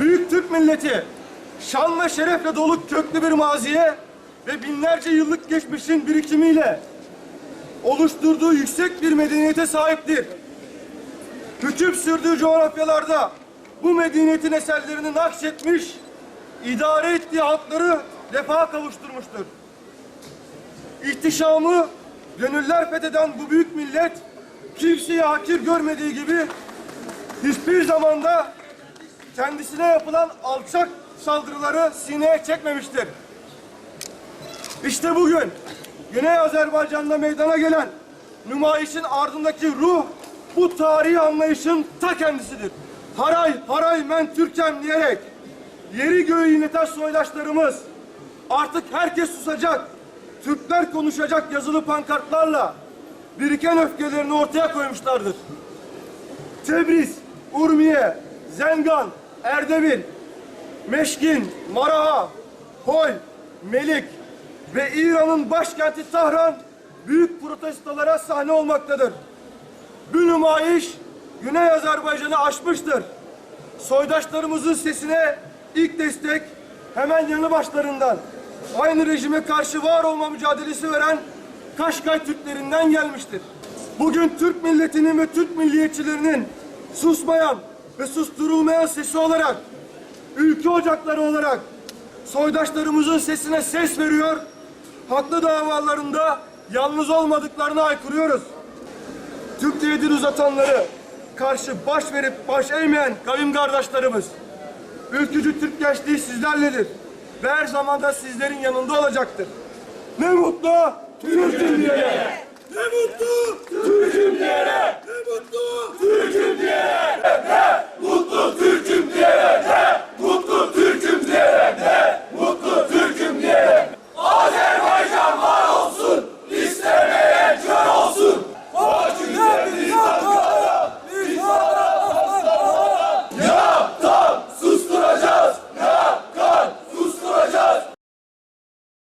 Büyük Türk milleti şan ve şerefle dolu köklü bir maziye ve binlerce yıllık geçmişin birikimiyle oluşturduğu yüksek bir medeniyete sahiptir. Hüküm sürdüğü coğrafyalarda bu medeniyetin eserlerini nakşetmiş, idare ettiği halkları refaha kavuşturmuştur. İhtişamı gönüller fetheden bu büyük millet kimseye hakir görmediği gibi hiçbir zamanda kendisine yapılan alçak saldırıları sineye çekmemiştir. İşte bugün Güney Azerbaycan'da meydana gelen nümayişin ardındaki ruh bu tarihi anlayışın ta kendisidir. Haray, haray men Türkem diyerek yeri göğü inleten soydaşlarımız artık herkes susacak, Türkler konuşacak yazılı pankartlarla biriken öfkelerini ortaya koymuşlardır. Tebriz, Urmiye, Zengan, Erdebil, Meşkin, Maraha, Hol, Melik ve İran'ın başkenti Tahran büyük protestolara sahne olmaktadır. Bu nümayiş Güney Azerbaycan'ı aşmıştır. Soydaşlarımızın sesine ilk destek hemen yanı başlarından aynı rejime karşı var olma mücadelesi veren Kaşkay Türklerinden gelmiştir. Bugün Türk milletinin ve Türk milliyetçilerinin susmayan ve susturulmayan sesi olarak, ülke ocakları olarak soydaşlarımızın sesine ses veriyor, haklı davalarında yalnız olmadıklarını aykırıyoruz. Türkiye'ye dil uzatanları karşı baş verip baş eğmeyen kavim kardeşlerimiz. Ülkücü Türk gençliği sizlerledir. Ve her zaman da sizlerin yanında olacaktır. Ne mutlu Türk'üm diyene. Ne mutlu Türk'üm diyene. Ne mutlu